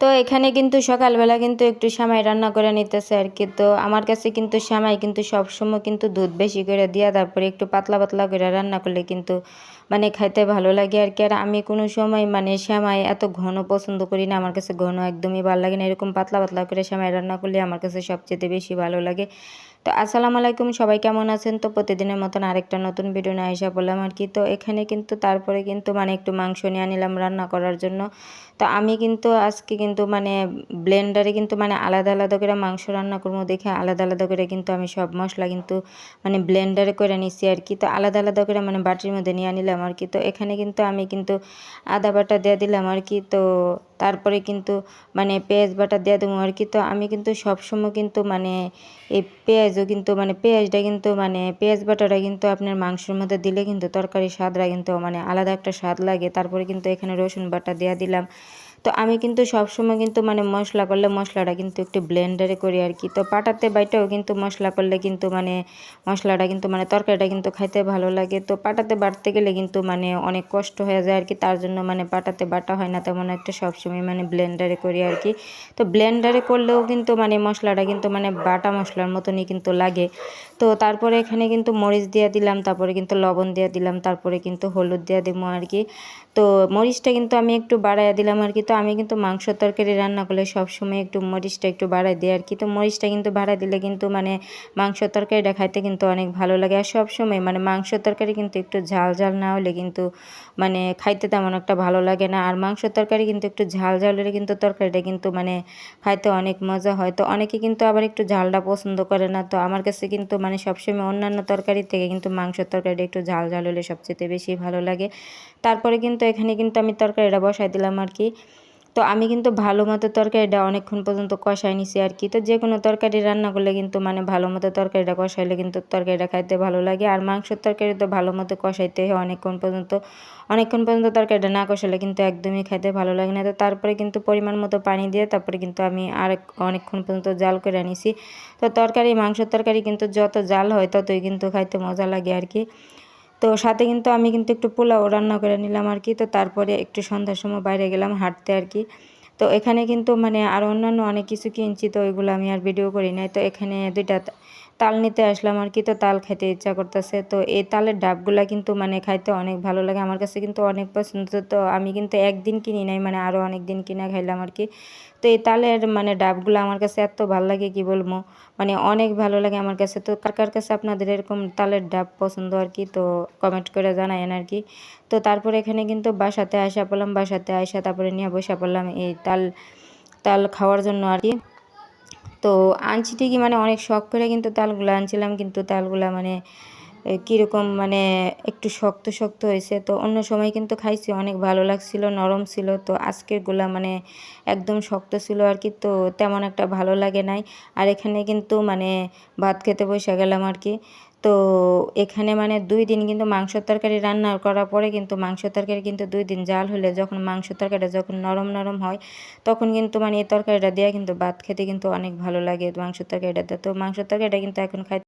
তো এখানে কিন্তু সকালবেলা কিন্তু একটু সামাই রান্না করে নিতেছে আর কি। তো আমার কাছে কিন্তু সামাই কিন্তু সবসময় কিন্তু দুধ বেশি করে দিয়া তারপরে একটু পাতলা পাতলা করে রান্না করলে কিন্তু মানে খাইতে ভালো লাগে আর কি। আর আমি কোনো সময় মানে শ্যামাই এত ঘন পছন্দ করি না, আমার কাছে ঘন একদমই ভালো লাগে না। এরকম পাতলা পাতলা করে শ্যামাই রান্না করলে আমার কাছে সবচেয়ে বেশি ভালো লাগে। তো আসসালামু আলাইকুম, সবাই কেমন আছেন? তো প্রতিদিনের মতন আরেকটা নতুন ভিডিও নিয়ে আসা বললাম আর কি। তো এখানে কিন্তু তারপরে কিন্তু মানে একটু মাংস নিয়ে নিলাম রান্না করার জন্য। তো আমি কিন্তু আজকে কিন্তু মানে ব্লেন্ডারে কিন্তু মানে আলাদা আলাদা করে মাংস রান্না করব দেখে আলাদা আলাদা করে কিন্তু আমি সব মশলা কিন্তু মানে ব্লেন্ডারে করে নিছি আর কি। তো আলাদা আলাদা করে মানে বাটির মধ্যে নিয়ে নিলাম আর কি। তো এখানে কিন্তু আমি কিন্তু আদা বাটা দিয়ে দিলাম আর কি। তো তারপরে কিন্তু মানে পেঁয়াজ বাটা দিয়ে দেবো। আর কি তো আমি কিন্তু সবসময় কিন্তু মানে এই পেঁয়াজও কিন্তু মানে পেঁয়াজটা কিন্তু মানে পেঁয়াজ বাটাটা কিন্তু আপনার মাংসের মধ্যে দিলে কিন্তু তরকারি স্বাদটা কিন্তু মানে আলাদা একটা স্বাদ লাগে। তারপরে কিন্তু এখানে রসুন বাটা দেওয়া দিলাম। তো আমি কিন্তু সবসময় কিন্তু মানে মশলা করলে মশলাটা কিন্তু একটু ব্লেন্ডারে করি আর কি। তো পাটাতে বাইটাও কিন্তু মশলা করলে কিন্তু মানে মশলাটা কিন্তু মানে তরকারিটা কিন্তু খাইতে ভালো লাগে। তো পাটাতে বাটতে গেলে কিন্তু মানে অনেক কষ্ট হয়ে যায় আর কি, তার জন্য মানে পাটাতে বাটা হয় না তেমন একটা সবসময় মানে ব্লেন্ডারে করি আর কি। তো ব্লেন্ডারে করলেও কিন্তু মানে মশলাটা কিন্তু মানে বাটা মশলার মতনই কিন্তু লাগে। তো তারপরে এখানে কিন্তু মরিচ দিয়ে দিলাম, তারপরে কিন্তু লবণ দিয়ে দিলাম, তারপরে কিন্তু হলুদ দিয়ে দেবো আর কি। তো মরিচটা কিন্তু আমি একটু বাড়াইয়া দিলাম আর কি। তো আমি কিন্তু মাংস তরকারি রান্না করলে সবসময় একটু মরিচটা একটু বাড়াই দিই আর কি। তো মরিচটা কিন্তু বাড়াই দিলে কিন্তু মানে মাংস তরকারিটা খাইতে কিন্তু অনেক ভালো লাগে। আর সবসময় মানে মাংস তরকারি কিন্তু একটু ঝাল ঝাল না হলে কিন্তু মানে খাইতে তেমন একটা ভালো লাগে না। আর মাংস তরকারি কিন্তু একটু ঝাল ঝাল হলে কিন্তু তরকারিটা কিন্তু মানে খাইতে অনেক মজা হয়। তো অনেকে কিন্তু আবার একটু ঝালটা পছন্দ করে না। তো আমার কাছে কিন্তু মানে সবসময় অন্যান্য তরকারি থেকে কিন্তু মাংসের তরকারিটা একটু ঝাল ঝাল হলে সবচেয়ে বেশি ভালো লাগে। তারপরে কিন্তু এখানে কিন্তু আমি তরকারিটা বসাই দিলাম আর কি। তো আমি কিন্তু ভালো মতো তরকারিটা অনেকক্ষণ পর্যন্ত কষাই নিছি আর কি। তো যে কোনো তরকারি রান্না করলে কিন্তু মানে ভালো মতো তরকারিটা কষাইলে কিন্তু তরকারিটা খাইতে ভালো লাগে। আর মাংসের তরকারি তো ভালো মতো কষাইতে হয় অনেকক্ষণ পর্যন্ত। অনেকক্ষণ পর্যন্ত তরকারিটা না কষালে কিন্তু একদমই খাইতে ভালো লাগে না। তো তারপরে কিন্তু পরিমাণ মতো পানি দিয়ে তারপরে কিন্তু আমি আর অনেকক্ষণ পর্যন্ত জাল করে নিছি। তো তরকারি, মাংসের তরকারি কিন্তু যত জাল হয় ততই কিন্তু খাইতে মজা লাগে আর কি। তো সাথে কিন্তু আমি কিন্তু একটু পোলাও রান্না করে নিলাম আর কি। তো তারপরে একটু সন্ধ্যার সময় বাইরে গেলাম হাঁটতে আর কি। তো এখানে কিন্তু মানে আর অন্যান্য অনেক কিছু কিনছি, তো ওইগুলো আমি আর ভিডিও করি নাই। তো এখানে দুইটা তাল নিতে আসলাম আর কি, তো তাল খেতে ইচ্ছা করতেছে। তো এই তালের ডাবগুলা কিন্তু মানে খাইতে অনেক ভালো লাগে। আমার কাছে কিন্তু অনেক পছন্দ। তো আমি কিন্তু একদিন কিনি নাই মানে আরও অনেক দিন কিনা খাইলাম আর কি। তো এই তালের মানে ডাবগুলো আমার কাছে এত ভালো লাগে, কি বলব? মানে অনেক ভালো লাগে আমার কাছে। তো কার কার কাছে আপনাদের এরকম তালের ডাব পছন্দ আর কি, তো কমেন্ট করে জানায়েন আর কি। তো তারপরে এখানে কিন্তু বাসাতে আসা পড়লাম, বাসাতে আসা তারপরে নিয়ে বসা পড়লাম এই তাল তাল খাওয়ার জন্য আর কি। তো আনছি ঠিকই মানে অনেক শখ করে কিন্তু তালগুলো আনছিলাম, কিন্তু তালগুলো মানে কীরকম মানে একটু শক্ত শক্ত হয়েছে। তো অন্য সময় কিন্তু খাইছি, অনেক ভালো লাগছিল, নরম ছিল। তো আজকেরগুলা মানে একদম শক্ত ছিল আর কি তো তেমন একটা ভালো লাগে নাই। আর এখানে কিন্তু মানে ভাত খেতে বসে গেলাম আর কি তো এখানে মানে দুই দিন কিন্তু মাংস তরকারি রান্না করার পরে কিন্তু মাংস তরকারি কিন্তু দুই দিন জাল হলে যখন মাংস তরকারিটা যখন নরম নরম হয়, তখন কিন্তু মানে এই তরকারিটা দেওয়া কিন্তু ভাত খেতে কিন্তু অনেক ভালো লাগে মাংস তরকারিটাতে। তো মাংস তরকারিটা কিন্তু এখন খাই